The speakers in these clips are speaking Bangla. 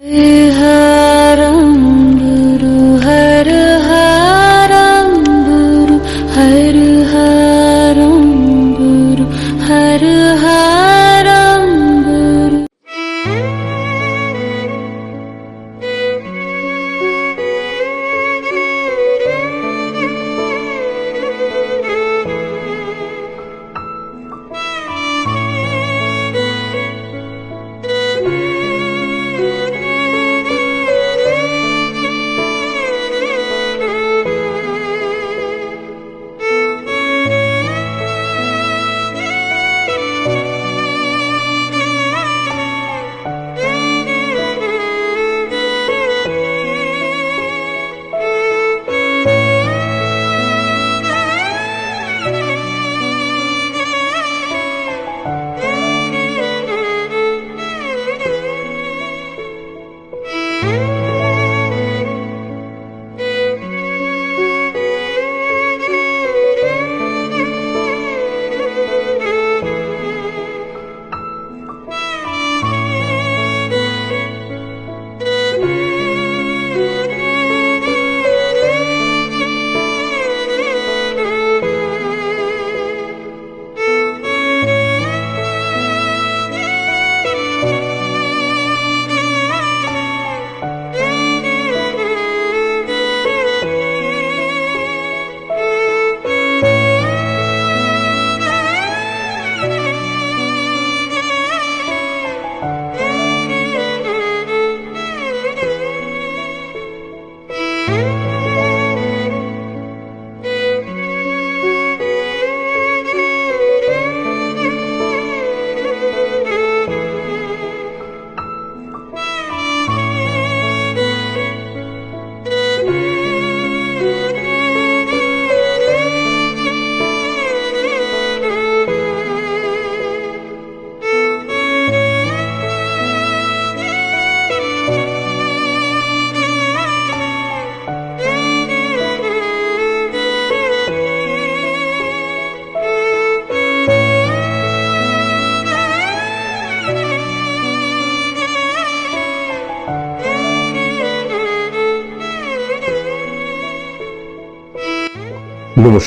Mm.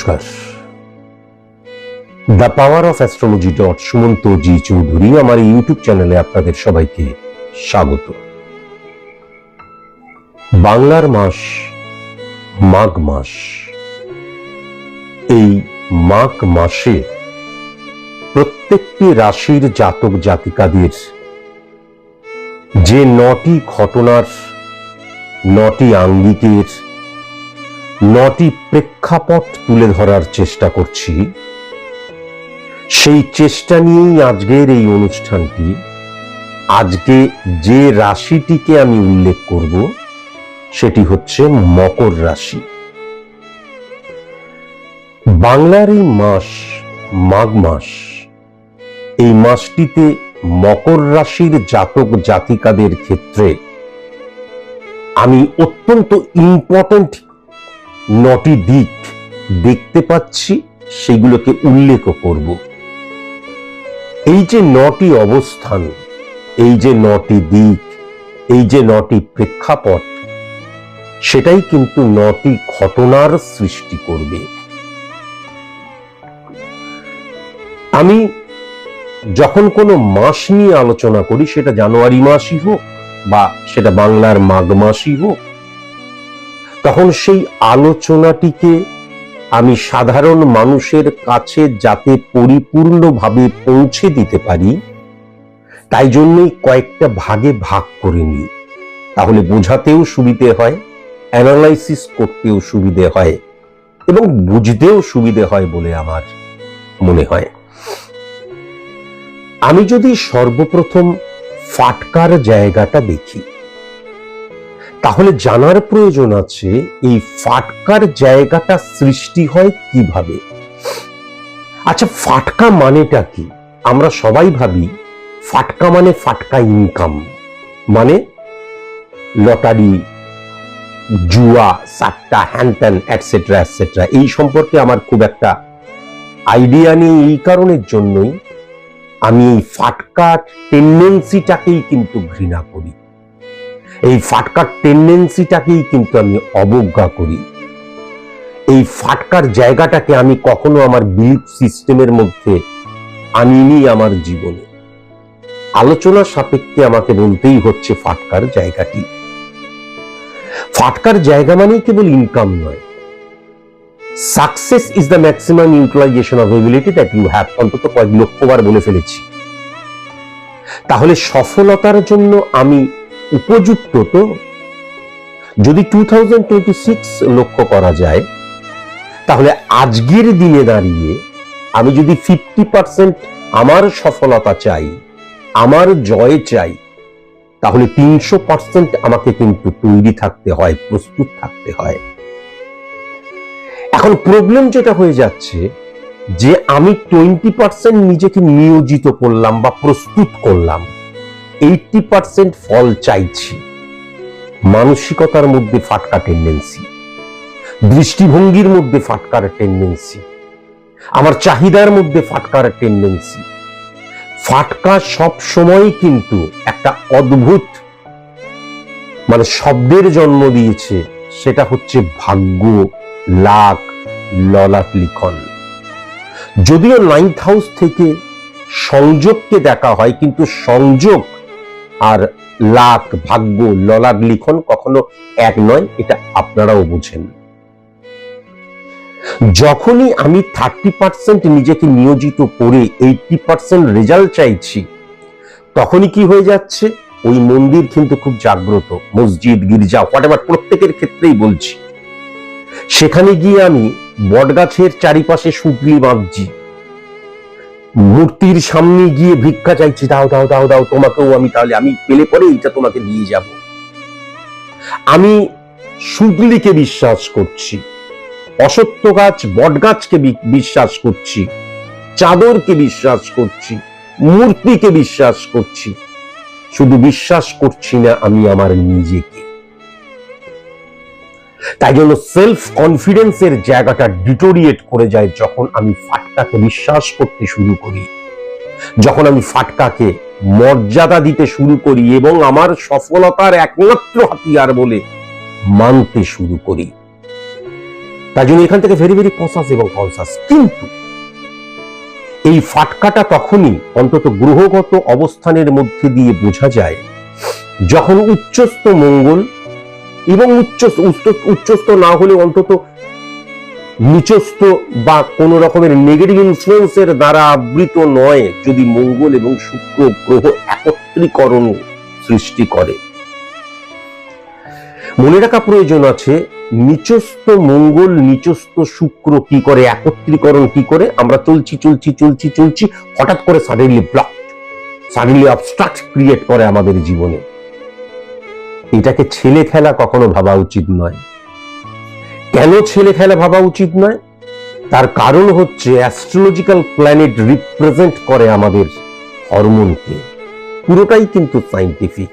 নমস্কার। The power of astrology dot Sumanta G Chowdhury আমার ইউটিউব চ্যানেলে আপনাদের সবাইকে স্বাগত। বাংলার মাস, মাঘ মাস। এই মাঘ মাসে প্রত্যেকটি রাশির জাতক জাতিকাদের যে নটি ঘটনার, নটি আঙ্গিকের নটি প্রেক্ষাপট তুলে ধরার চেষ্টা করছি। সেই চেষ্টা নিয়েই আজকের এই অনুষ্ঠানটি। আজকে যে রাশিটিকে আমি উল্লেখ করব, সেটি হচ্ছে মকর রাশি। বাংলার এই মাস মাঘ মাস, এই মাসটিতে মকর রাশির জাতক জাতিকাদের ক্ষেত্রে আমি অত্যন্ত ইম্পর্ট্যান্ট নটি দিক দেখতে পাচ্ছি, সেগুলোকে উল্লেখ করব। এই যে নটি অবস্থান, এই যে নটি দিক, এই যে নটি প্রেক্ষাপট, সেটাই কিন্তু নটি ঘটনার সৃষ্টি করবে। আমি যখন কোনো মাস নিয়ে আলোচনা করি, সেটা জানুয়ারি মাসই হোক বা সেটা বাংলার মাঘ মাসই হোক তখন সেই আলোচনাটিকে আমি সাধারণ মানুষের কাছে যাতে পরিপূর্ণভাবে পৌঁছে দিতে পারি, তাই জন্যই কয়েকটা ভাগে ভাগ করে নিই। তাহলে বোঝাতেও সুবিধে হয়, অ্যানালাইসিস করতেও সুবিধে হয়, এবং বুঝতেও সুবিধে হয় বলে আমার মনে হয়। আমি যদি সর্বপ্রথম ফাটকার জায়গাটা দেখি তাহলে জানার প্রয়োজন আছে, এই ফাটকার জায়গাটা সৃষ্টি হয় কীভাবে? আচ্ছা ফাটকা মানেটা কি? আমরা সবাই ভাবি, ফাটকা মানে ফাটকা ইনকাম মানে লটারি, জুয়া, সাট্টা হ্যান্টান অ্যাটসেট্রা অ্যাটসেট্রা এই সম্পর্কে আমার খুব একটা আইডিয়া নেই, এই কারণের জন্যই আমি এই ফাটকার টেন্ডেন্সিটাকেই কিন্তু ঘৃণা করি। এই ফাটকার টেন্ডেন্সিটাকেই কিন্তু আমি অবজ্ঞা করি। এই ফাটকার জায়গাটাকে আমি কখনো আমার বিলিফ সিস্টেমের মধ্যে আনিনি আমার জীবনে। আলোচনা সাপেক্ষে আমাকে বলতেই হচ্ছে ফাটকার জায়গাটি। ফাটকার জায়গা মানেই কেবল ইনকাম নয়। Success is the maximum utilization of ability that you have অন্তত কয়েক লক্ষবার বলে ফেলেছি। তাহলে সফলতার জন্য আমি উপযুক্ত তো। যদি টু লক্ষ্য করা যায়, তাহলে আজকের দিনে দাঁড়িয়ে আমি যদি ফিফটি পার্সেন্ট আমার সফলতা চাই, আমার জয় চাই, তাহলে তিনশো পার্সেন্ট আমাকে কিন্তু তৈরি থাকতে হয়, প্রস্তুত থাকতে হয়। এখন প্রবলেম যেটা হয়ে যাচ্ছে, যে আমি টোয়েন্টি পার্সেন্ট নিজেকে নিয়োজিত করলাম বা প্রস্তুত করলাম এইটটি পার্সেন্ট ফল চাইছি। মানসিকতার মধ্যে ফাটকা টেন্ডেন্সি দৃষ্টিভঙ্গির মধ্যে ফাটকার টেন্ডেন্সি আমার চাহিদার মধ্যে ফাটকার টেন্ডেন্সি ফাটকা সব সময় কিন্তু একটা অদ্ভুত মানে শব্দের জন্ম দিয়েছে, সেটা হচ্ছে ভাগ্য লাক ললাট লিখন। যদিও নাইন্থ হাউস থেকে সংযোগকে দেখা হয়, কিন্তু সংযোগ আর লাক ভাগ্য ললাট লিখন কখনো এক নয়, এটা আপনারাও বুঝেন। যখনই আমি থার্টি পার্সেন্ট নিজেকে নিয়োজিত করে এইটটি পার্সেন্ট রেজাল্ট চাইছি, তখনই কি হয়ে যাচ্ছে? ওই মন্দির কিন্তু খুব জাগ্রত, মসজিদ, গির্জা হোয়াট এভার প্রত্যেকের ক্ষেত্রেই বলছি। সেখানে গিয়ে আমি বটগাছের চারিপাশে সুতলি বাঁধছি। মূর্তির সামনে গিয়ে ভিক্ষা চাইছি, দাও দাও দাও দাও, তোমাকেও আমি তাহলে আমি পেলে পরে এইটা তোমাকে দিয়ে যাব। আমি সুতলিকে বিশ্বাস করছি, অসত্য গাছ, বট গাছকে বিশ্বাস করছি, চাদরকে বিশ্বাস করছি, মূর্তিকে বিশ্বাস করছি, শুধু বিশ্বাস করছি না আমি আমার নিজেকে। তাই জন্য সেলফ কনফিডেন্সের জায়গাটা ডিটোরিয়েট করে যায় যখন আমি ফাটকাকে বিশ্বাস করতে শুরু করি। যখন আমি ফাটকাকে মর্যাদা দিতে শুরু করি এবং আমার সফলতার একমাত্র হাতিয়ার বলে মানতে শুরু করি। তাই জন্য এখান থেকে ভেরি ভেরি কনসাস এবং কনসাস কিন্তু এই ফাটকাটা তখনই অন্তত গ্রহগত অবস্থানের মধ্যে দিয়ে বোঝা যায়, যখন উচ্চস্থ মঙ্গল এবং উচ্চ, উচ্চস্থ না হলে অন্তত নিচস্থ বা কোন রকমের নেগেটিভ ইনফ্লুয়েন্সের দ্বারা আবৃত নয়, যদি মঙ্গল এবং শুক্র গ্রহ একত্রীকরণ সৃষ্টি করে। মনে রাখা প্রয়োজন আছে, নিচস্থ মঙ্গল, নিচস্থ শুক্র কি করে, একত্রীকরণ কি করে? আমরা চলছি চলছি চলছি চলছি, হঠাৎ করে suddenly block suddenly obstruct create করে আমাদের জীবনে। এটাকে ছেলে খেলা কখনো ভাবা উচিত নয়। কেন ছেলে খেলা ভাবা উচিত নয়? তার কারণ হচ্ছে অ্যাস্ট্রোলজিক্যাল প্ল্যানেট রিপ্রেজেন্ট করে আমাদের হরমোনকে। পুরোটাই কিন্তু সাইন্টিফিক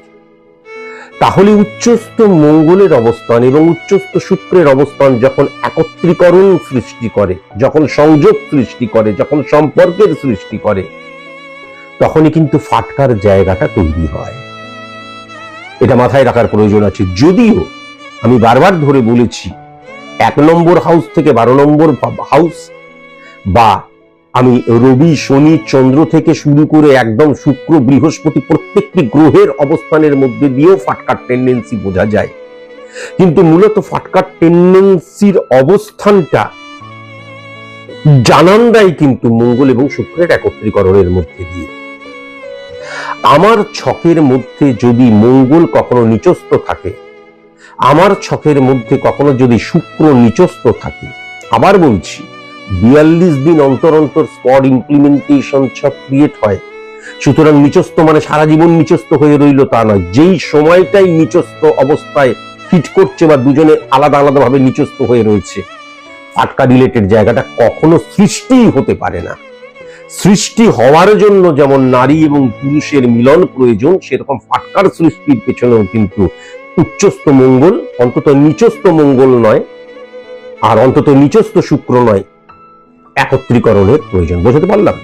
তাহলে উচ্চস্থ মঙ্গলের অবস্থান এবং উচ্চস্থ শুক্রের অবস্থান যখন একত্রীকরণ সৃষ্টি করে, যখন সংযোগ সৃষ্টি করে, যখন সম্পর্কের সৃষ্টি করে, তখনই কিন্তু ফাটকার জায়গাটা তৈরি হয়। এটা মাথায় রাখার প্রয়োজন আছে। যদিও আমি বারবার ধরে বলেছি, এক নম্বর হাউস থেকে বারো নম্বর হাউস বা আমি রবি, শনি, চন্দ্র থেকে শুরু করে একদম শুক্র, বৃহস্পতি প্রত্যেকটি গ্রহের অবস্থানের মধ্যে দিয়েও ফাটকার টেন্ডেন্সি বোঝা যায়। কিন্তু মূলত ফাটকার টেন্ডেন্সির অবস্থানটা জানান দেয় কিন্তু মঙ্গল এবং শুক্রের একত্রীকরণের মধ্যে দিয়ে। আমার ছকের মধ্যে যদি মঙ্গল কখনো নিচস্ত থাকে, আমার ছকের মধ্যে কখনো যদি শুক্র নিচস্ত থাকে, আবার বলছি, বিয়াল্লিশ দিন অন্তর অন্তর স্পট ইমপ্লিমেন্টেশন ছক ক্রিয়েট হয়, সুতরাং নিচস্ত মানে সারা জীবন নিচস্ত হয়ে রইল তা নয়, যেই সময়টাই নিচস্ত অবস্থায় ফিট করছে বা দুজনে আলাদা আলাদা ভাবে নিচস্ত হয়ে রয়েছে, ফাটকা রিলেটেড জায়গাটা কখনো সৃষ্টিই হতে পারে না। সৃষ্টি হওয়ার জন্য যেমন নারী এবং পুরুষের মিলন প্রয়োজন, সেরকম ফাটকার সৃষ্টির পেছনেও কিন্তু উচ্চস্থ মঙ্গল, অন্তত নিচস্থ মঙ্গল নয়, আর অন্তত নিচস্থ শুক্র নয়, একত্রীকরণের প্রয়োজন। বোঝাতে পারলাম?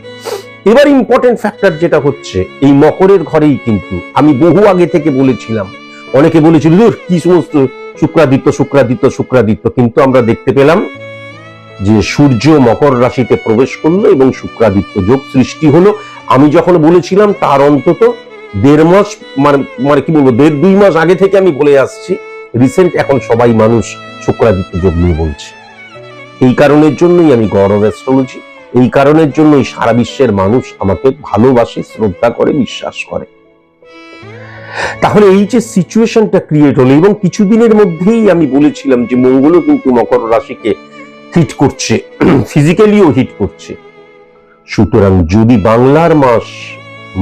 এবার ইম্পর্টেন্ট ফ্যাক্টর যেটা হচ্ছে, এই মকরের ঘরেই কিন্তু আমি বহু আগে থেকে বলেছিলাম। অনেকে বলেছিল কি সমস্ত শুক্রাদিত্য শুক্রাদিত্য শুক্রাদিত্য? কিন্তু আমরা দেখতে পেলাম যে সূর্য মকর রাশিতে প্রবেশ করল এবং শুক্রাদিত্য যোগ সৃষ্টি হলো, আমি যখন বলেছিলাম তার অন্তত দেড় মাস মানে মানে কি বলব, দেড় দুই মাস আগে থেকে আমি বলে আসছি রিসেন্ট এখন সবাই মানুষ শুক্রাদিত্য যোগ নিয়ে বলছে। এই কারণের জন্যই আমি গৌরব অ্যাস্ট্রোলজি এই কারণের জন্যই সারা বিশ্বের মানুষ আমাকে ভালোবাসে, শ্রদ্ধা করে, বিশ্বাস করে। তাহলে এই যে সিচুয়েশনটা ক্রিয়েট হলো এবং কিছুদিনের মধ্যেই আমি বলেছিলাম যে মঙ্গলও কিন্তু মকর রাশিকে হিট করছে ফিজিক্যালিও হিট করছে। সুতরাং যদি বাংলার মাস,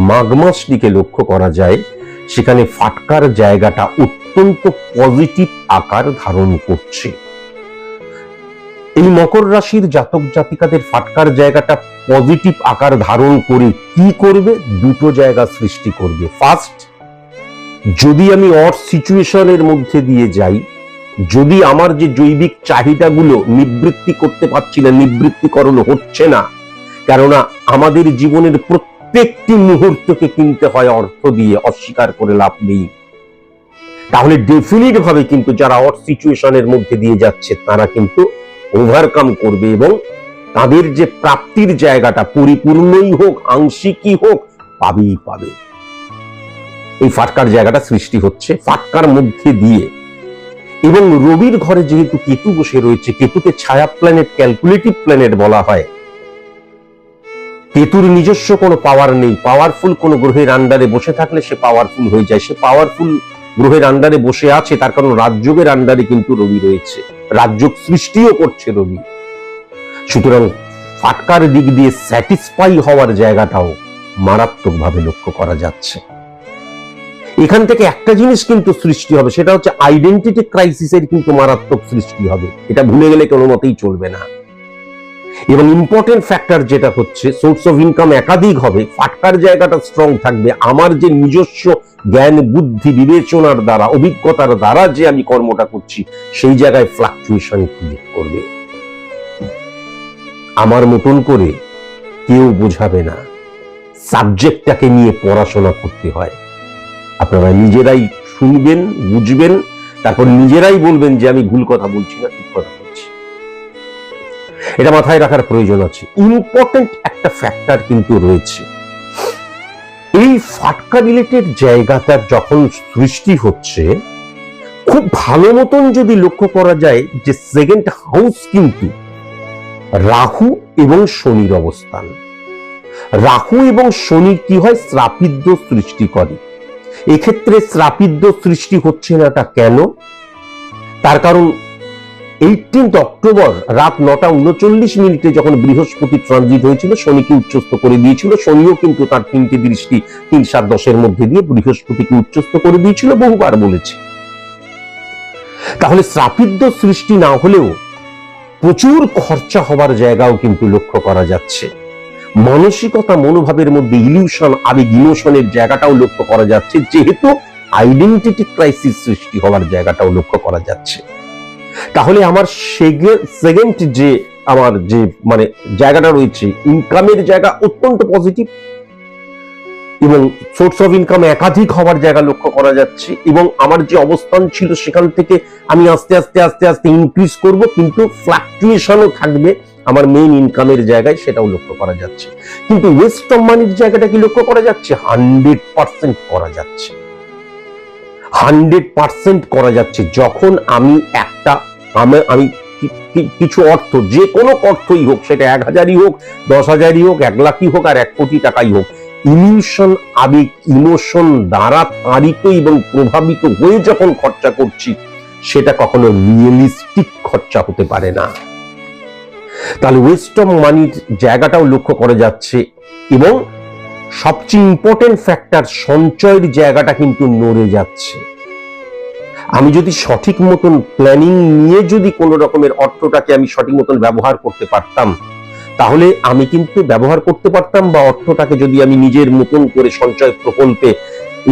মাঘ মাসটিকে লক্ষ্য করা যায়, সেখানে ফাটকার জায়গাটা অত্যন্ত পজিটিভ আকার ধারণ করছে। এই মকর রাশির জাতক জাতিকাদের ফাটকার জায়গাটা পজিটিভ আকার ধারণ করে কি করবে? দুটো জায়গা সৃষ্টি করবে। ফার্স্ট যদি আমি অর সিচুয়েশনের মধ্যে দিয়ে যাই যদি আমার যে জৈবিক চাহিদাগুলো নিবৃত্তি করতে পারছি না, নিবৃত্তিকরণ হচ্ছে না, কেননা আমাদের জীবনের প্রত্যেকটি মুহূর্তকে কিনতে হয় অর্থ দিয়ে, অস্বীকার করে লাভ নেই। তাহলে ডেফিনিট ভাবে কিন্তু যারা অর সিচুয়েশনের মধ্যে দিয়ে যাচ্ছে, তারা কিন্তু ওভারকাম করবে এবং তাদের যে প্রাপ্তির জায়গাটা পরিপূর্ণই হোক, আংশিকই হোক, পাবেই পাবে। এই ফাটকার জায়গাটা সৃষ্টি হচ্ছে, ফাটকার মধ্যে দিয়ে। এবং রবির ঘরে যেহেতু কেতু বসে রয়েছে, কেতুকে ছায়া প্ল্যানেট ক্যালকুলেটিভ প্ল্যানেট বলা হয়। কেতুর নিজস্ব কোনো পাওয়ার নেই। পাওয়ারফুল কোনো গ্রহের আন্ডারে বসে থাকলে সে পাওয়ারফুল হয়ে যায়। সে পাওয়ারফুল গ্রহের আন্ডারে বসে আছে, তার কারণ রাজযোগের আন্ডারে কিন্তু রবি রয়েছে। রাজযোগ সৃষ্টিও করছে রবি। সুতরাং ফাটকার দিক দিয়ে স্যাটিসফাই হওয়ার জায়গাটাও মারাত্মকভাবে লক্ষ্য করা যাচ্ছে। এখান থেকে একটা জিনিস কিন্তু সৃষ্টি হবে, সেটা হচ্ছে আইডেন্টিটি ক্রাইসিসের কিন্তু মারাত্মক সৃষ্টি হবে। এটা ভুলে গেলে কোনো মতেই চলবে না। এবং ইম্পর্টেন্ট ফ্যাক্টর যেটা হচ্ছে সোর্স অফ ইনকাম একাধিক হবে, ফাটকার জায়গাটা স্ট্রং থাকবে। আমার যে নিজস্ব জ্ঞান, বুদ্ধি, বিবেচনার দ্বারা, অভিজ্ঞতার দ্বারা যে আমি কর্মটা করছি, সেই জায়গায় ফ্লাকচুয়েশন ক্রিয়েট করবে। আমার মতন করে কেউ বোঝাবে না। সাবজেক্টটাকে নিয়ে পড়াশোনা করতে হয়। আপনারা নিজেরাই শুনবেন, বুঝবেন, তারপর নিজেরাই বলবেন যে আমি ভুল কথা বলছি না, ঠিক কথা বলছি। এটা মাথায় রাখার প্রয়োজন আছে। ইম্পর্টেন্ট একটা ফ্যাক্টর কিন্তু রয়েছে। এই ফাটকা রিলেটেড জায়গাটা যখন সৃষ্টি হচ্ছে, খুব ভালো মতন যদি লক্ষ্য করা যায় যে সেকেন্ড হাউস কিন্তু রাহু এবং শনির অবস্থান। রাহু এবং শনি কি হয়? শ্রাপিদ্য সৃষ্টি করে। এক্ষেত্রে শ্রাপিদ্য সৃষ্টি হচ্ছে না তা কেন? তার কারণ এইটিন্থ অক্টোবর রাত নটা উনচল্লিশ মিনিটে যখন বৃহস্পতি ট্রানজিট হয়েছিল, শনিকে উচ্চস্ত করে দিয়েছিল। শনিও কিন্তু তার তিনটি দৃষ্টি তিন সাত দশের মধ্যে দিয়ে বৃহস্পতিকে উচ্চস্ত করে দিয়েছিল, বহুবার বলেছে। তাহলে শ্রাপিদ্য সৃষ্টি না হলেও প্রচুর খরচা হবার জায়গাও কিন্তু লক্ষ্য করা যাচ্ছে। মানসিকতা মনোভাবের মধ্যে ইলিউশন আবেগ ইমোশনের জায়গাটাও লক্ষ্য করা যাচ্ছে, যেহেতু আইডেন্টিটি ক্রাইসিস সৃষ্টি হওয়ার জায়গাটাও লক্ষ্য করা যাচ্ছে। তাহলে আমার সেকেন্ড যে আমার যে মানে জায়গাটা রয়েছে ইনকামের জায়গা অত্যন্ত পজিটিভ এবং সোর্স অফ ইনকাম একাধিক হওয়ার জায়গা লক্ষ্য করা যাচ্ছে এবং আমার যে অবস্থান ছিল সেখান থেকে আমি আস্তে আস্তে আস্তে আস্তে ইনক্রিজ করব, কিন্তু ফ্লাকচুয়েশনও থাকবে। আমার মেইন ইনকামের জায়গায় সেটাও লক্ষ্য করা যাচ্ছে। কিন্তু ওয়েস্ট অফ মানির জায়গাটা কি লক্ষ্য করা যাচ্ছে? হান্ড্রেড পার্সেন্ট করা যাচ্ছে। হান্ড্রেড পার্সেন্ট করা যাচ্ছে যখন আমি একটা, আমি আমি কিছু অর্থ, যে কোনো অর্থই হোক, সেটা এক হাজারই হোক, দশ হাজারই হোক, এক লাখই হোক আর এক কোটি টাকাই হোক ইলিউশন আবেগ ইমোশন দ্বারা তাড়িত এবং প্রভাবিত হয়ে যখন খরচা করছি, সেটা কখনো রিয়েলিস্টিক খরচা হতে পারে না। তাহলে ওয়েস্ট মানির জায়গাটাও লক্ষ্য করা যাচ্ছে এবং সবচেয়ে ইম্পর্টেন্ট ফ্যাক্টর সঞ্চয়ের জায়গাটা কিন্তু নড়ে যাচ্ছে। আমি যদি সঠিক মতন প্ল্যানিং নিয়ে যদি কোনো রকমের অর্থটাকে আমি সঠিক মতন ব্যবহার করতে পারতাম, তাহলে আমি কিন্তু ব্যবহার করতে পারতাম বা অর্থটাকে যদি আমি নিজের মতন করে সঞ্চয় প্রকল্পে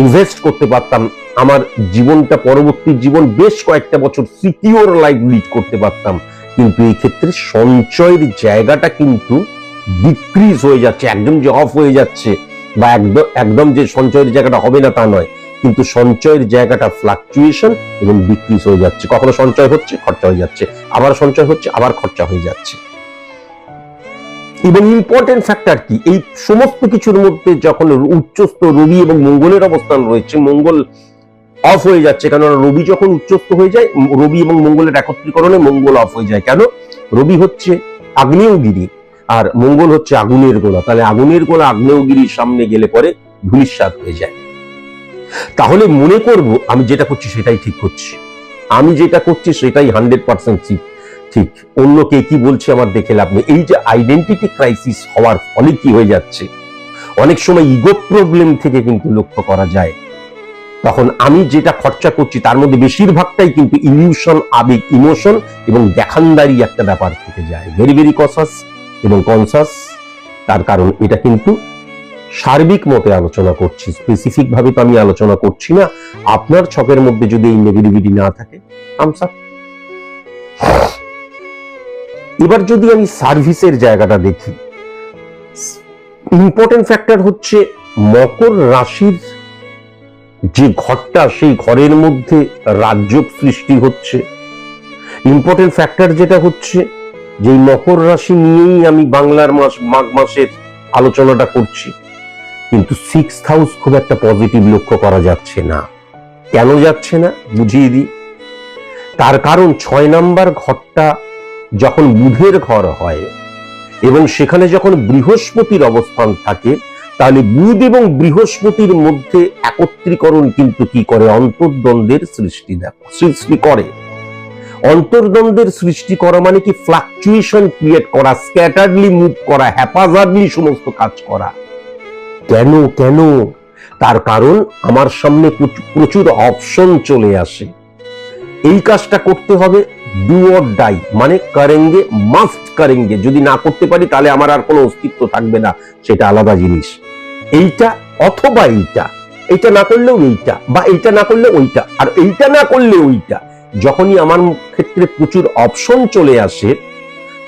ইনভেস্ট করতে পারতাম, আমার জীবনটা পরবর্তী জীবন বেশ কয়েকটা বছর সিকিওর লাইফ লিড করতে পারতাম। কিন্তু এই ক্ষেত্রে সঞ্চয়ের জায়গাটা কিন্তু ডিক্রিজ হয়ে যাচ্ছে, একদম যে অফ হয়ে যাচ্ছে বা একদম একদম যে সঞ্চয়ের জায়গাটা হবে না তা নয়। কিন্তু সঞ্চয়ের জায়গাটা ফ্লাকচুয়েশন এবং ডিক্রিজ হয়ে যাচ্ছে। কখনো সঞ্চয় হচ্ছে, খরচা হয়ে যাচ্ছে। আবার সঞ্চয় হচ্ছে, আবার খরচা হয়ে যাচ্ছে। এবং ইম্পর্টেন্ট ফ্যাক্টর কি? এই সমস্ত কিছুর মধ্যে যখন উচ্চস্থ রবি এবং মঙ্গলের অবস্থান রয়েছে, মঙ্গল অফ হয়ে যাচ্ছে। কেন রবি যখন উচ্চস্থ হয়ে যায়, রবি এবং মঙ্গলের একত্রীকরণে মঙ্গল অফ হয়ে যায়। কেন? রবি হচ্ছে আগ্নেয়গিরি আর মঙ্গল হচ্ছে আগুনের গোলা। তাহলে আগুনের গোলা আগ্নেয়গিরির সামনে গেলে পরে ধূলিসাৎ হয়ে যায়। তাহলে মনে করব, আমি যেটা করছি সেটাই ঠিক করছি। আমি যেটা করছি সেটাই হান্ড্রেড পার্সেন্ট ঠিক। ঠিক। অন্য কে কি বলছে আমার দেখে লাভ নেই। এই যে আইডেন্টিটি ক্রাইসিস হওয়ার ফলে কি হয়ে যাচ্ছে? অনেক সময় ইগো প্রবলেম থেকে কিন্তু লক্ষ্য করা যায়। তখন আমি যেটা খরচা করছি তার মধ্যে বেশিরভাগটাই কিন্তু ইলিউশন আবেগ ইমোশন এবং দেখানদারি একটা ব্যাপার থেকে যায়। ভেরি ভেরি কসাস এবং কনসাস তার কারণ এটা কিন্তু সার্বিক মতে আলোচনা করছি স্পেসিফিক ভাবে তো আমি আলোচনা করছি না। আপনার ছকের মধ্যে যদি এই নেগেটিভিটি না থাকে আমসা এবার যদি আমি সার্ভিসের জায়গাটা দেখি ইম্পর্টেন্ট ফ্যাক্টর হচ্ছে মকর রাশির যে ঘরটা সেই ঘরের মধ্যে রাজ্যক সৃষ্টি হচ্ছে। ইম্পর্টেন্ট ফ্যাক্টর যেটা হচ্ছে, যে মকর রাশি নিয়েই আমি বাংলার মাস, মাঘ মাসের আলোচনাটা করছি। কিন্তু সিক্স হাউস খুব একটা পজিটিভ লক্ষ্য করা যাচ্ছে না। কেন যাচ্ছে না? বুঝিয়ে দিই। তার কারণ ছয় নাম্বার ঘরটা যখন বুধের ঘর হয় এবং সেখানে যখন বৃহস্পতির অবস্থান থাকে তাহলে বুধ এবং বৃহস্পতির মধ্যে একত্রীকরণ কিন্তু কি করে? অন্তর্দ্বন্দ্বের সৃষ্টি দেখো, সৃষ্টি করে। অন্তর্দ্বন্দ্বের সৃষ্টি করা মানে কি? ফ্লাকচুয়েশন ক্রিয়েট করা স্ক্যাটারলি মুভ করা হ্যাপাজার্ডলি সমস্ত কাজ করা। কেন কেন? তার কারণ আমার সামনে প্রচুর- অপশন চলে আসে। এই কাজটা করতে হবে ডু অর ডাই মানে কারেঙ্গে মাস্ট কারেঙ্গে। যদি না করতে পারি তাহলে আমার আর কোনো অস্তিত্ব থাকবে না, সেটা আলাদা জিনিস। এইটা অথবা এইটা। এইটা না করলেও এইটা বা এইটা না করলে ওইটা। আর এইটা না করলে ওইটা। যখনই আমার ক্ষেত্রে প্রচুর অপশন চলে আসে,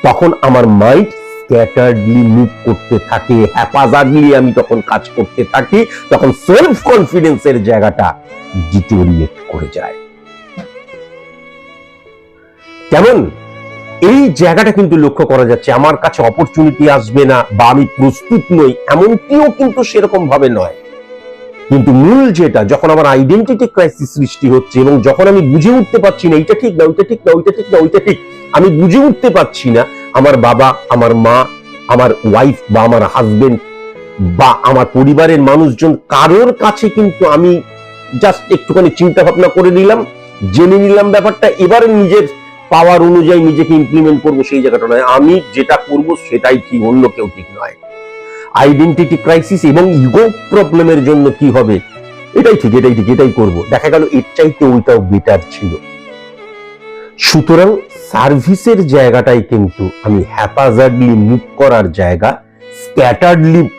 তখন আমার মাইন্ড স্ক্যাটার্ডলি মুভ করতে থাকে হ্যাপাজার্ডলি আমি তখন কাজ করতে থাকি, তখন সেলফ কনফিডেন্সের জায়গাটা ডিটোরিয়েট করে যায়। কেমন? এই জায়গাটা কিন্তু লক্ষ্য করা যাচ্ছে। আমার কাছে অপরচুনিটি আসবে না বা আমি প্রস্তুত নই, এমনটিও কিন্তু সেরকম ভাবে নয়। কিন্তু মূল যেটা, যখন আমার আইডেন্টিটি ক্রাইসিস সৃষ্টি হচ্ছে এবং যখন আমি বুঝে উঠতে পারছি না, এইটা ঠিক না, ওইটা ঠিক না, ওইটা ঠিক না, ওইটা ঠিক। আমি বুঝে উঠতে পারছি না, আমার বাবা, আমার মা, আমার ওয়াইফ বা আমার হাজবেন্ড বা আমার পরিবারের মানুষজন কারোর কাছে কিন্তু আমি জাস্ট একটুখানি চিন্তা ভাবনা করে নিলাম, জেনে নিলাম ব্যাপারটা, এবারে নিজের পাওয়ার অনুযায়ী নিজেকে ইমপ্লিমেন্ট করব সেই জায়গাটা নয়। আমি যেটা করব সেটাই ঠিক অন্য কেউ ঠিক নয়। আইডেন্টিটি ক্রাইসিস এবং ইগো প্রবলেমের জন্য কি হবে? এটাই ঠিক এটাই ঠিক, এটাই করব। দেখা গেল এর চাইতে ওইটাও বেটার ছিল। সুতরাং সার্ভিসের জায়গাটাই কিন্তু আমি হ্যাপাজার্ডলি মুভ করার জায়গা স্ক্যাটার্ডলি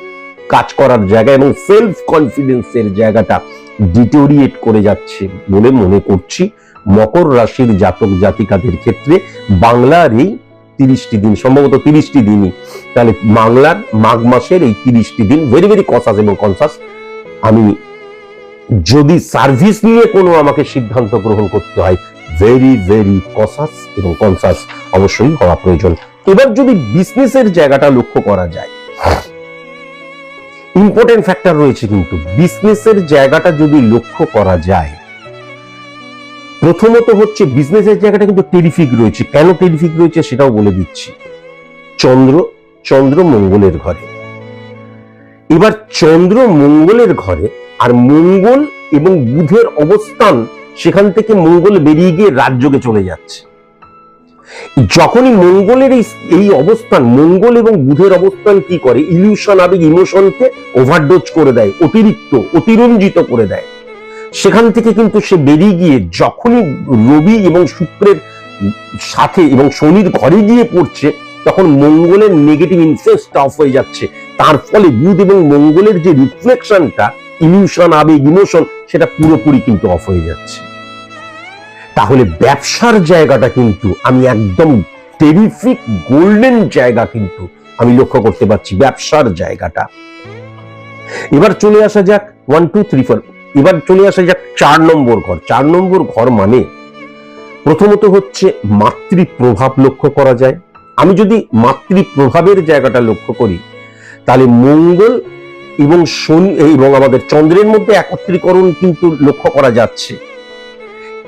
কাজ করার জায়গা এবং সেলফ কনফিডেন্সের জায়গাটা ডিটোরিয়েট করে যাচ্ছে বলে মনে করছি। মকর রাশির জাতক জাতিকাদের ক্ষেত্রে বাংলার এই তিরিশটি দিন, সম্ভবত তিরিশটি দিনই। তাহলে বাংলার মাঘ মাসের এই তিরিশটি দিন ভেরি ভেরি কনসাস এবং কনসাস আমি যদি সার্ভিস নিয়ে কোনো আমাকে সিদ্ধান্ত গ্রহণ করতে হয় ভেরি ভেরি কসাস এবং কনসাস অবশ্যই হওয়া প্রয়োজন। এবার যদি বিজনেসের জায়গাটা লক্ষ্য করা যায় ইম্পর্টেন্ট ফ্যাক্টর রয়েছে কিন্তু। বিজনেসের জায়গাটা যদি লক্ষ্য করা যায় প্রথমত হচ্ছে বিজনেসের জায়গাটা কিন্তু টেরিফিক রয়েছে। কেন টেরিফিক রয়েছে সেটাও বলে দিচ্ছি। চন্দ্র চন্দ্র মঙ্গলের ঘরে। এবার চন্দ্র মঙ্গলের ঘরে আর মঙ্গল এবং বুধের অবস্থান সেখান থেকে মঙ্গল বেরিয়ে গিয়ে রাজ্যকে চলে যাচ্ছে। যখনই মঙ্গলের এই এই অবস্থান, মঙ্গল এবং বুধের অবস্থান কি করে? ইলিউশন আবেগ ইমোশনকে ওভারডোজ করে দেয়, অতিরিক্ত, অতিরঞ্জিত করে দেয়। সেখান থেকে কিন্তু সে বেরিয়ে গিয়ে যখনই রবি এবং শুক্রের সাথে এবং শনির ঘরে গিয়ে পড়ছে, তখন মঙ্গলের নেগেটিভ ইনফ্লুয়েন্স অফ হয়ে যাচ্ছে। তার ফলে বুধ এবং মঙ্গলের যে রিফ্লেকশনটা ইলিউশন আবেগ ইমোশন সেটা পুরোপুরি কিন্তু অফ হয়ে যাচ্ছে। তাহলে ব্যবসার জায়গাটা কিন্তু আমি একদম টেরিফিক গোল্ডেন জায়গা কিন্তু আমি লক্ষ্য করতে পারছি ব্যবসার জায়গাটা। এবার চলে আসা যাক ওয়ান টু থ্রি ফোর এবার চলে আসা যাক চার নম্বর ঘর। চার নম্বর ঘর মানে প্রথমত হচ্ছে মাতৃ প্রভাব লক্ষ্য করা যায়। আমি যদি মাতৃ প্রভাবের জায়গাটা লক্ষ্য করি, তাহলে মঙ্গল এবং শনি এবং আমাদের চন্দ্রের মধ্যে একত্রীকরণ কিন্তু লক্ষ্য করা যাচ্ছে।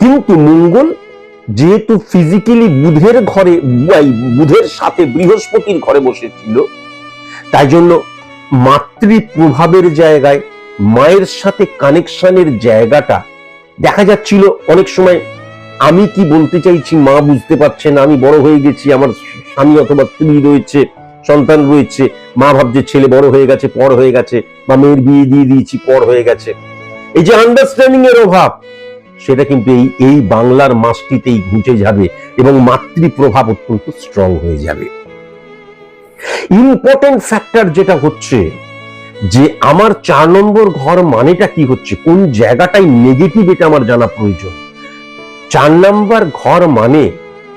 কিন্তু মঙ্গল যেহেতু ফিজিক্যালি বুধের ঘরে বুধের সাথে বৃহস্পতির ঘরে বসেছিল, তাই জন্য মাতৃ প্রভাবের জায়গায় মায়ের সাথে কানেকশনের জায়গাটা দেখা যাচ্ছিল অনেক সময়। আমি কি বলতে চাইছি মা বুঝতে পারছে না, আমি বড় হয়ে গেছি, আমার স্বামী অথবা স্ত্রী রয়েছে, সন্তান রয়েছে, মা ভাবছে ছেলে বড় হয়ে গেছে, পর হয়ে গেছে, বা মেয়ের বিয়ে দিয়ে দিয়েছি, পর হয়ে গেছে। এই যে আন্ডারস্ট্যান্ডিং এর অভাব, সেটা কিন্তু এই এই বাংলার মাসটিতেই ঘুচে যাবে এবং মাতৃ প্রভাব অত্যন্ত স্ট্রং হয়ে যাবে। ইম্পর্টেন্ট ফ্যাক্টর যেটা হচ্ছে যে আমার চার নম্বর ঘর মানেটা কি হচ্ছে? কোন জায়গাটাই নেগেটিভ এটা আমার জানা প্রয়োজন। চার নাম্বার ঘর মানে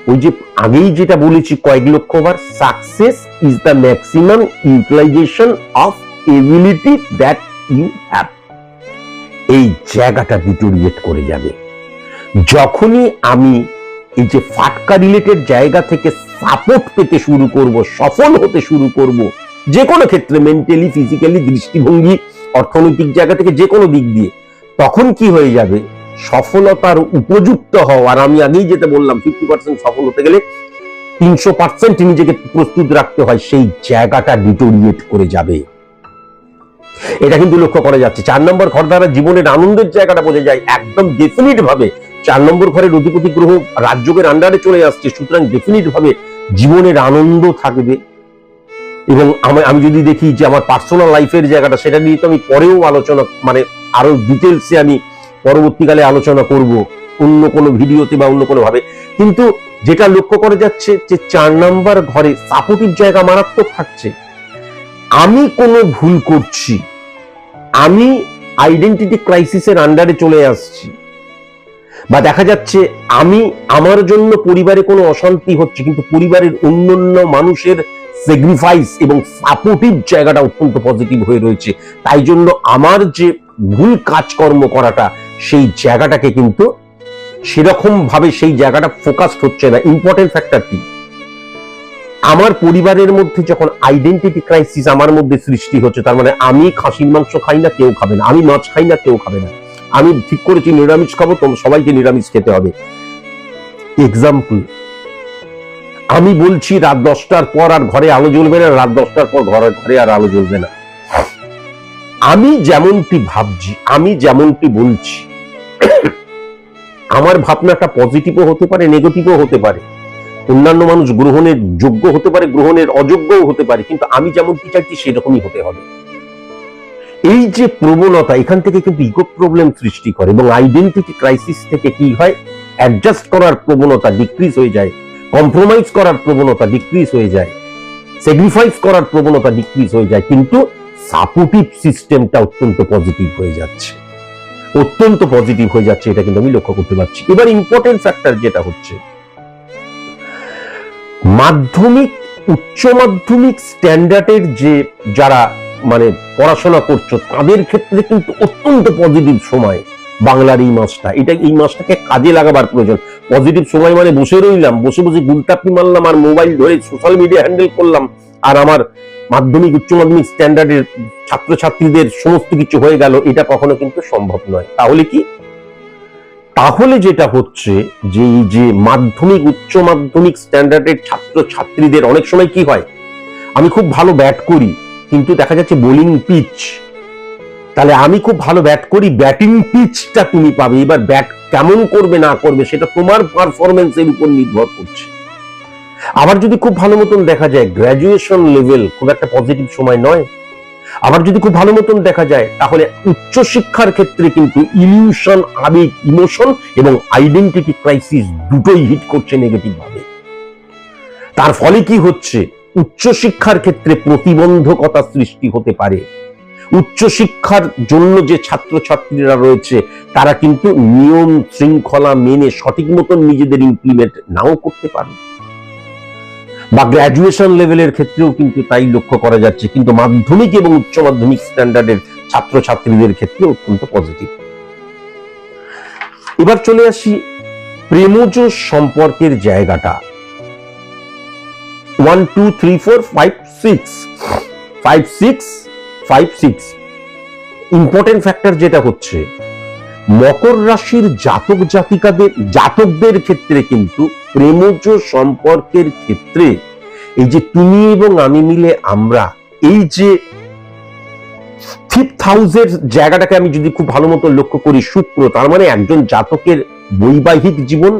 ওই যে আগেই যেটা বলেছি কয়েক লক্ষবার success is the maximum utilization of ability that you have এই জায়গাটা ডিটোরিয়েট করে যাবে। যখনই আমি এই যে ফাটকা রিলেটেড জায়গা থেকে সাপোর্ট পেতে শুরু করব, সফল হতে শুরু করব যে কোনো ক্ষেত্রে মেন্টালি ফিজিক্যালি দৃষ্টিভঙ্গি, অর্থনৈতিক জায়গা থেকে যে কোনো দিক দিয়ে, তখন কি হয়ে যাবে? সফলতার উপযুক্ত হওয়ার আমি আগেই যেটা বললাম ফিফটি পার্সেন্ট সফল হতে গেলে তিনশো পার্সেন্ট নিজেকে প্রস্তুত রাখতে হয়, সেই জায়গাটা ডিটোরিয়েট করে যাবে। এটা কিন্তু লক্ষ্য করা যাচ্ছে। চার নম্বর ঘর দ্বারা জীবনের আনন্দের জায়গাটা বোঝা যায়, একদম ডেফিনিট ভাবে চার নম্বর ঘরের অধিপতি গ্রহ রাজযোগের আন্ডারে চলে আসছে, সুতরাং ডেফিনিট ভাবে জীবনের আনন্দ থাকবে। এবং আমি আমি যদি দেখি যে আমার পার্সোনাল লাইফের জায়গাটা, সেটা নিয়ে তো আমি পরেও আলোচনা মানে আরও ডিটেলসে আমি পরবর্তীকালে আলোচনা করব অন্য কোনো ভিডিওতে বা অন্য কোনো ভাবে কিন্তু যেটা লক্ষ্য করা যাচ্ছে যে চার নাম্বার ঘরে সাপোর্টিভ জায়গা মারাত্মক থাকছে। আমি কোনো ভুল করছি। আমি আইডেন্টিটি ক্রাইসিসের আন্ডারে চলে আসছি। বা দেখা যাচ্ছে আমি আমার জন্য পরিবারে কোনো অশান্তি হচ্ছে, কিন্তু পরিবারের অন্যান্য মানুষের স্যাক্রিফাইস এবং সাপোর্টিভ জায়গাটা অত্যন্ত পজিটিভ হয়ে রয়েছে। তাই জন্য আমার যে ভুল কাজকর্ম করাটা, সেই জায়গাটাকে কিন্তু সেরকম ভাবে সেই জায়গাটা ফোকাসড হচ্ছে না। ইম্পর্টেন্ট ফ্যাক্টর কি? আমার পরিবারের মধ্যে যখন আইডেন্টিটি ক্রাইসিস আমার মধ্যে সৃষ্টি হচ্ছে, তার মানে আমি খাসির মাংস খাই না, কেউ খাবে না। আমি মাছ খাই না, কেউ খাবে না। আমি ঠিক করেছি, নিরামিষ খাব তো সবাইকে নিরামিষ খেতে হবে। এক্সাম্পল আমি বলছি রাত দশটার পর আর ঘরে আলো জ্বলবে না, রাত দশটার পর ঘরে ঘরে আর আলো জ্বলবে না। আমি যেমনটি ভাবছি, আমি যেমনটি বলছি, আমার ভাবনাটা পজিটিভও হতে পারে নেগেটিভও হতে পারে। অন্যান্য মানুষ গ্রহণের যোগ্য হতে পারে, গ্রহণের অযোগ্যও হতে পারে, কিন্তু আমি যেমনটি চাইছি সেরকমই হতে হবে। এই যে প্রবণতা, এখান থেকে কিন্তু ইকো প্রবলেম সৃষ্টি করে এবং আইডেন্টিটি ক্রাইসিস থেকে কি হয়? অ্যাডজাস্ট করার প্রবণতা ডিক্রিজ হয়ে যায়। কম্প্রোমাইজ করার প্রবণতা ডিক্রিজ হয়ে যায় স্যাক্রিফাইস করার প্রবণতা ডিক্রিজ হয়ে যায়, কিন্তু সাপোর্টিভ সিস্টেমটা অত্যন্ত পজিটিভ হয়ে যাচ্ছে। অত্যন্ত পজিটিভ হয়ে যাচ্ছে, এটা কিন্তু আমি লক্ষ্য করতে পারছি। এবার ইম্পর্টেন্ট ফ্যাক্টর যেটা হচ্ছে, মাধ্যমিক, উচ্চ মাধ্যমিক স্ট্যান্ডার্ডের যে যারা মানে পড়াশোনা করছ, তাদের ক্ষেত্রে কিন্তু অত্যন্ত পজিটিভ সময় বাংলার এই মাসটা এটা এই মাসটাকে কাজে লাগাবার প্রয়োজন। পজিটিভ সময় মানে বসে রইলাম, বসে বসে গুলতাপি মারলাম আর মোবাইল ধরে সোশ্যাল মিডিয়া হ্যান্ডেল করলাম আর আমার মাধ্যমিক, উচ্চ মাধ্যমিক স্ট্যান্ডার্ডের ছাত্রছাত্রীদের সমস্ত কিছু হয়ে গেল, এটা কখনো কিন্তু সম্ভব নয়। তাহলে কি? তাহলে যেটা হচ্ছে যে এই যে মাধ্যমিক, উচ্চ মাধ্যমিক স্ট্যান্ডার্ডের ছাত্র ছাত্রীদের অনেক সময় কি হয়? আমি খুব ভালো ব্যাট করি, কিন্তু দেখা যাচ্ছে বোলিং পিচ তাহলে আমি খুব ভালো ব্যাট করি ব্যাটিং পিচটা তুমি পাবে। এবার ব্যাট কেমন করবে, না করবে, সেটা তোমার পারফরমেন্সের উপর নির্ভর করছে। আবার যদি খুব ভালো মতন দেখা যায় গ্র্যাজুয়েশন লেভেল খুব একটা পজিটিভ সময় নয়। আবার যদি খুব ভালো মতন দেখা যায়, তাহলে উচ্চ শিক্ষার ক্ষেত্রে কিন্তু ইলিউশন আবেগ ইমোশন এবং আইডেন্টিটি ক্রাইসিস দুটোই হিট করছে নেগেটিভ ভাবে। তার ফলে কি হচ্ছে? উচ্চ শিক্ষার ক্ষেত্রে প্রতিবন্ধকতা সৃষ্টি হতে পারে। উচ্চ শিক্ষার জন্য যে ছাত্রছাত্রীরা রয়েছে, তারা কিন্তু নিয়ম শৃঙ্খলা মেনে সঠিক মতন নিজেদের ইমপ্লিমেন্ট নাও করতে পারে বা গ্র্যাজুয়েশন লেভেলের ক্ষেত্রেও কিন্তু তাই লক্ষ্য করা যাচ্ছে। কিন্তু মাধ্যমিক এবং উচ্চ মাধ্যমিক স্ট্যান্ডার্ডের ছাত্রছাত্রীদের ক্ষেত্রে অত্যন্ত পজিটিভ এবার চলে আসি প্রেমজ সম্পর্কের জায়গাটা। One two three four five six five six five six important factor যেটা হচ্ছে, মকর রাশির জাতক জাতিকাদের, জাতকদের ক্ষেত্রে কিন্তু প্রেমজ সম্পর্কের ক্ষেত্রে এই যে তুমি এবং আমি মিলে আমরা, এই যে ফিফথ হাউসের জায়গাটাকে আমি যদি খুব ভালো মতো লক্ষ্য করি, শুক্র, তার মানে একজন জাতকের বৈবাহিক জীবন,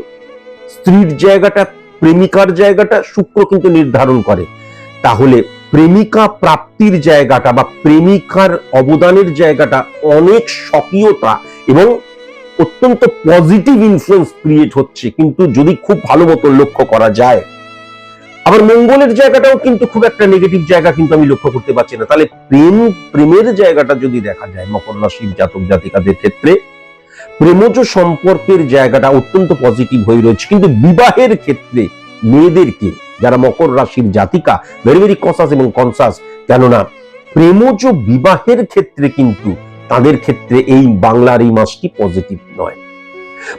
স্ত্রীর জায়গাটা, প্রেমিকার জায়গাটা শুক্র কিন্তু নির্ধারণ করে। তাহলে প্রেমিকা প্রাপ্তির জায়গাটা বা প্রেমিকার অবদানের জায়গাটা অনেক স্বকীয়তা এবং অত্যন্ত পজিটিভ ইনফ্লুয়েন্স ক্রিয়েট হচ্ছে, কিন্তু যদি খুব ভালো মতো লক্ষ্য করা যায়, আবার মঙ্গলের জায়গাটাও কিন্তু খুব একটা নেগেটিভ জায়গা কিন্তু আমি লক্ষ্য করতে পারছি না। তাহলে প্রেম, প্রেমের জায়গাটা যদি দেখা যায় মকর রাশির জাতক জাতিকাদের ক্ষেত্রে, প্রেমজ সম্পর্কের জায়গাটা অত্যন্ত পজিটিভ হয়ে রয়েছে। কিন্তু বিবাহের ক্ষেত্রে মেয়েদেরকে যারা মকর রাশির জাতিকা ভেরি ভেরি কনসাস এবং কনসাস কেননা প্রেমজ বিবাহের ক্ষেত্রে কিন্তু তাদের ক্ষেত্রে এই বাংলার এই মাসটি পজিটিভ নয়।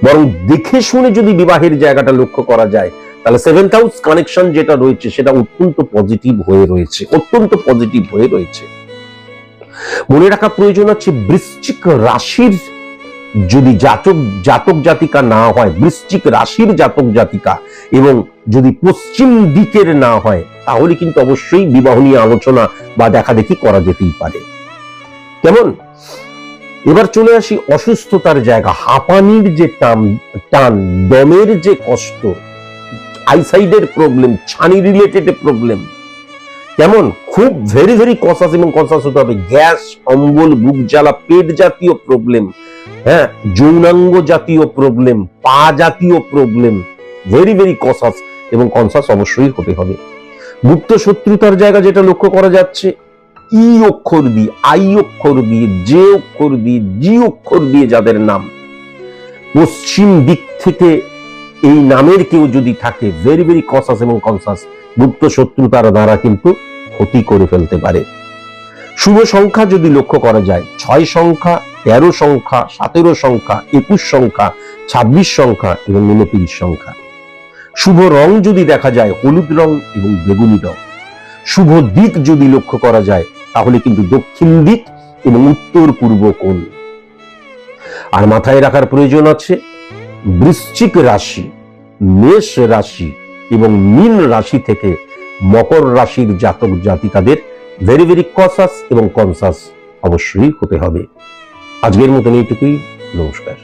বরং দেখে শুনে যদি বিবাহের জায়গাটা লক্ষ্য করা যায়, তাহলে সেভেন্থ হাউস কানেকশন যেটা রয়েছে, সেটা অত্যন্ত পজিটিভ হয়ে রয়েছে, অত্যন্ত পজিটিভ হয়ে রয়েছে। মনে রাখা প্রয়োজন আছে, বৃশ্চিক রাশির যদি জাতক জাতক জাতিকা না হয়, বৃশ্চিক রাশির জাতক জাতিকা এবং যদি পশ্চিম দিকের না হয়, তাহলে কিন্তু অবশ্যই বিবাহ নিয়ে আলোচনা বা দেখা দেখি করা যেতেই পারে। কেমন? এবার চলে আসি অসুস্থতার জায়গা। হাঁপানির যে টান টান, দমের যে কষ্ট, আইসাইডের প্রবলেম ছানি রিলেটেড প্রবলেম কেমন? খুব ভেরি ভেরি কনসাস এবং কনসাস হতে হবে। গ্যাস, অম্বল, বুক জ্বালা, পেট জাতীয় প্রবলেম হ্যাঁ? যৌনাঙ্গ জাতীয় প্রবলেম পা জাতীয় প্রবলেম ভেরি ভেরি কনসাস এবং কনসাস অবশ্যই হতে হবে। গুপ্ত শত্রুতার জায়গা যেটা লক্ষ্য করা যাচ্ছে, ই অক্ষর দিয়ে আই অক্ষর দিয়ে যে অক্ষর দিয়ে জি অক্ষর দিয়ে যাদের নাম। পশ্চিম দিক থেকে এই নামের কেউ যদি থাকে ভেরি ভেরি কনসাস এবং কনসাস গুপ্ত শত্রুতার দ্বারা কিন্তু ক্ষতি করে ফেলতে পারে। শুভ সংখ্যা যদি লক্ষ্য করা যায়, ছয় সংখ্যা, তেরো সংখ্যা, সতেরো সংখ্যা, একুশ সংখ্যা, ছাব্বিশ সংখ্যা এবং উনত্রিশ সংখ্যা। শুভ রং যদি দেখা যায়, হলুদ রং এবং বেগুনি রং। শুভ দিক যদি লক্ষ্য করা যায়, তাহলে কিন্তু দক্ষিণ দিক এবং উত্তর পূর্ব কোণ। আর মাথায় রাখার প্রয়োজন আছে, বৃশ্চিক রাশি, মেষ রাশি এবং মীন রাশি থেকে মকর রাশির জাতক জাতিকাদের ভেরি ভেরি কনসাস এবং কনসাস অবশ্যই হতে হবে। আজকের মতন এইটুকুই। নমস্কার।